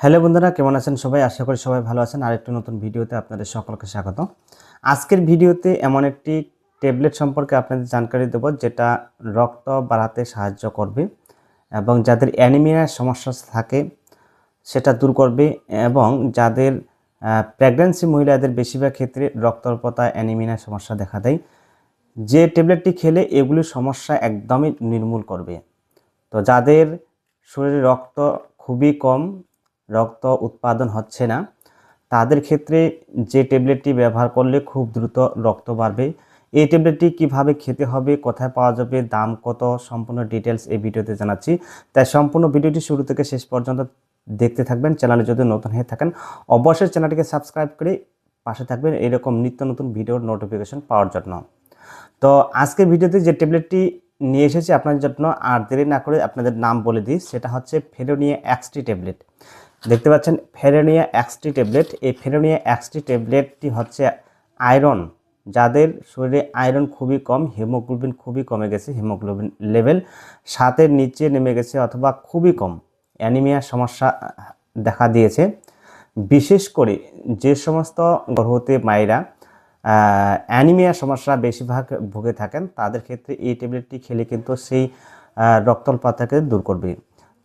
Hello বন্ধুরা, কেমন আছেন সবাই? আশা করি সবাই ভালো আছেন। আর একটু নতুন ভিডিওতে আপনাদের সকলকে স্বাগত। আজকের ভিডিওতে এমন একটি ট্যাবলেট সম্পর্কে আপনাদের জানকারি দেব, যেটা রক্ত বাড়াতে সাহায্য করবে এবং যাদের অ্যানিমিয়ার সমস্যা থাকে সেটা দূর করবে এবং যাদের প্রেগন্যান্সি মহিলাদের বেশিরভাগ ক্ষেত্রে রক্তল্পতা অ্যানিমিয়ার সমস্যা দেখা দেয়। যে ট্যাবলেটটি খেলে এগুলির সমস্যা একদমই নির্মূল করবে। তো যাদের শরীরে রক্ত খুবই কম রক্ত উৎপাদন হচ্ছে না। তাদের ক্ষেত্রে যে ট্যাবলেটটি ব্যবহার করলে খুব দ্রুত রক্ত বাড়বে, এই ট্যাবলেটটি কীভাবে খেতে হবে, কোথায় পাওয়া যাবে, দাম কত, সম্পূর্ণ ডিটেলস এই ভিডিওতে জানাচ্ছি। তাই সম্পূর্ণ ভিডিওটি শুরু থেকে শেষ পর্যন্ত দেখতে থাকবেন। চ্যানেলে যদি নতুন হয়ে থাকেন, অবশ্যই চ্যানেলটিকে সাবস্ক্রাইব করে পাশে থাকবেন এরকম নিত্য নতুন ভিডিওর নোটিফিকেশন পাওয়ার জন্য। তো আজকের ভিডিওতে যে ট্যাবলেটটি নিয়ে এসেছি আপনাদের জন্য, আর দেরি না করে আপনাদের নাম বলে দিই, সেটা হচ্ছে ফেরোনিয়া এক্সটি ট্যাবলেট দেখতে পাচ্ছেন, ফেরোনিয়া এক্সটি ট্যাবলেট। এই ফেরোনিয়া এক্সটি ট্যাবলেটটি হচ্ছে আয়রন। যাদের শরীরে আয়রন খুবই কম, হিমোগ্লোবিন খুবই কমে গেছে, হিমোগ্লোবিন লেভেল সাতের নিচে নেমে গেছে অথবা খুবই কম। অ্যানিমিয়া সমস্যা দেখা দিয়েছে। বিশেষ করে যে সমস্ত গর্ভবতী মায়েরা অ্যানিমিয়া সমস্যা বেশিরভাগ ভুগে থাকেন, তাদের ক্ষেত্রে এই ট্যাবলেটটি খেলে কিন্তু সেই রক্তল্পতাকে দূর করবে।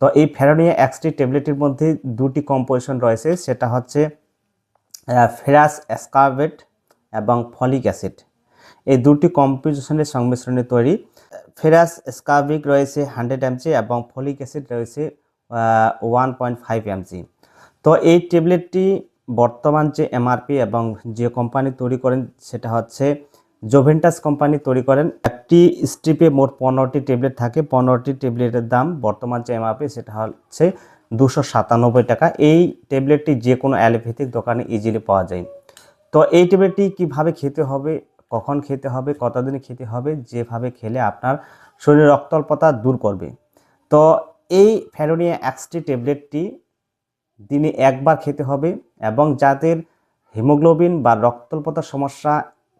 তো এই ফেরানিয়া এক্সটি ট্যাবলেটের মধ্যে দুটি কম্পোজিশন রয়েছে, সেটা হচ্ছে ফেরাস অ্যাসকার্বেট এবং ফলিক অ্যাসিড। এই দুটি কম্পোজিশনের সংমিশ্রণে তৈরি। ফেরাস স্কাবিক রয়েছে হান্ড্রেড এমজি এবং ফলিক অ্যাসিড রয়েছে ওয়ান পয়েন্ট ফাইভ এমজি তো এই ট্যাবলেটটি বর্তমান যে এমআরপি এবং যে কোম্পানি তৈরি করেন, সেটা হচ্ছে জোভেন্টাস কোম্পানি তৈরি করেন। একটি স্ট্রিপে মোট পনেরোটি ট্যাবলেট থাকে। পনেরোটি ট্যাবলেটের দাম বর্তমান যে এমআরপি সেটা হচ্ছে দুশো সাতানব্বই টাকা। এই ট্যাবলেটটি যে কোনো অ্যালোপ্যাথিক দোকানে ইজিলি পাওয়া যায়। তো এই ট্যাবলেটটি কীভাবে খেতে হবে, কখন খেতে হবে, কতদিনে খেতে হবে, যেভাবে খেলে আপনার শরীরে রক্তল্পতা দূর করবে। তো এই ফ্যালোনিয়া এক্সটি ট্যাবলেটটি দিনে একবার খেতে হবে এবং যাদের হিমোগ্লোবিন বা রক্তল্পতার সমস্যা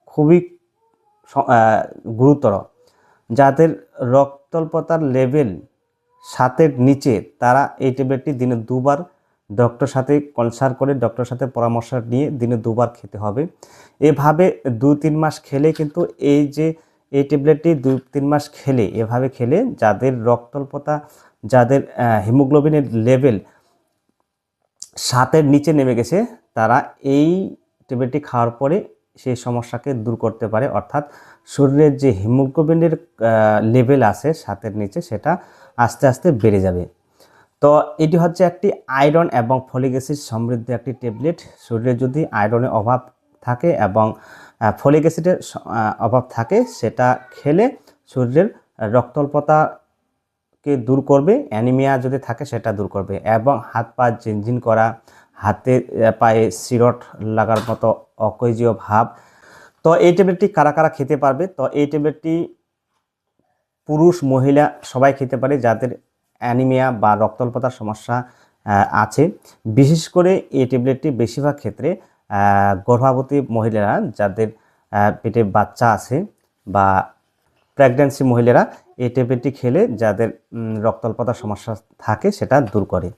খুবই গুরুতর, যাদের রক্তল্পতার লেভেল সাতের নিচে, তারা এই ট্যাবলেটটি দিনে দুবার ডক্টর সাথে কনসাল্ট করে ডক্টরের সাথে পরামর্শ নিয়ে দিনে দুবার খেতে হবে। এভাবে দু তিন মাস খেলে কিন্তু এই যে এই ট্যাবলেটটি দু তিন মাস খেলে, এভাবে খেলে যাদের রক্তল্পতা, যাদের হিমোগ্লোবিনের লেভেল সাতের নিচে নেমে গেছে, তারা এই ট্যাবলেটটি খাওয়ার পরে সেই সমস্যাকে দূর করতে পারে। অর্থাৎ শরীরের যে হিমোগ্লোবিনের লেভেল আছে সাতের নিচে সেটা আস্তে আস্তে বেড়ে যাবে। তো এটি হচ্ছে একটি আয়রন এবং ফলিক অ্যাসিড সমৃদ্ধ একটি ট্যাবলেট শরীরে যদি আয়রনের অভাব থাকে এবং ফলিক অ্যাসিডের অভাব থাকে সেটা খেলে শরীরের রক্তল্পতাকে দূর করবে অ্যানিমিয়া যদি থাকে সেটা দূর করবে এবং হাত পা ঝিনঝিন করা হাতে পায়ে সিরট লাগার মতো অকৈজীয় ভাব। তো এই ট্যাবলেটটি কারা কারা খেতে পারবে? তো এই ট্যাবলেটটি পুরুষ, মহিলা সবাই খেতে পারে যাদের অ্যানিমিয়া বা রক্তল্পতার সমস্যা আছে। বিশেষ করে এই ট্যাবলেটটি বেশিরভাগ ক্ষেত্রে গর্ভবতী মহিলারা যাদের পেটে বাচ্চা আছে বা প্রেগন্যান্সি মহিলারা এই ট্যাবলেটটি খেলে যাদের রক্তল্পতার সমস্যা থাকে সেটা দূর করে।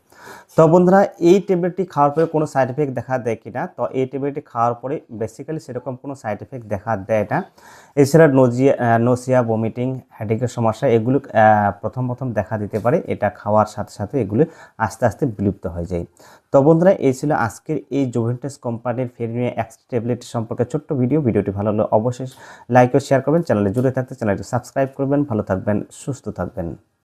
তো বন্ধুরা, এই ট্যাবলেটটি খাওয়ার পরে কোনো সাইড এফেক্ট দেখা দেয় কি না তো এই ট্যাবলেটটি খাওয়ার পরে বেসিক্যালি সেরকম কোনো সাইড এফেক্ট দেখা দেয় না। এছাড়া নোজিয়া নোসিয়া ভমিটিং হেডেকের সমস্যা, এগুলো প্রথম প্রথম দেখা দিতে পারে। এটা খাওয়ার সাথে সাথে এগুলো আস্তে আস্তে বিলুপ্ত হয়ে যায়। তো বন্ধুরা, এই ছিল আজকের এই জোভেন্টাস কোম্পানির ফেরিনিয়া এক্স ট্যাবলেট সম্পর্কে ছোট্ট ভিডিও ভিডিওটি ভালো হলে অবশ্যই লাইক ও শেয়ার করবেন। চ্যানেলে জুড়ে থাকতে চ্যানেলটি সাবস্ক্রাইব করবেন। ভালো থাকবেন, সুস্থ থাকবেন।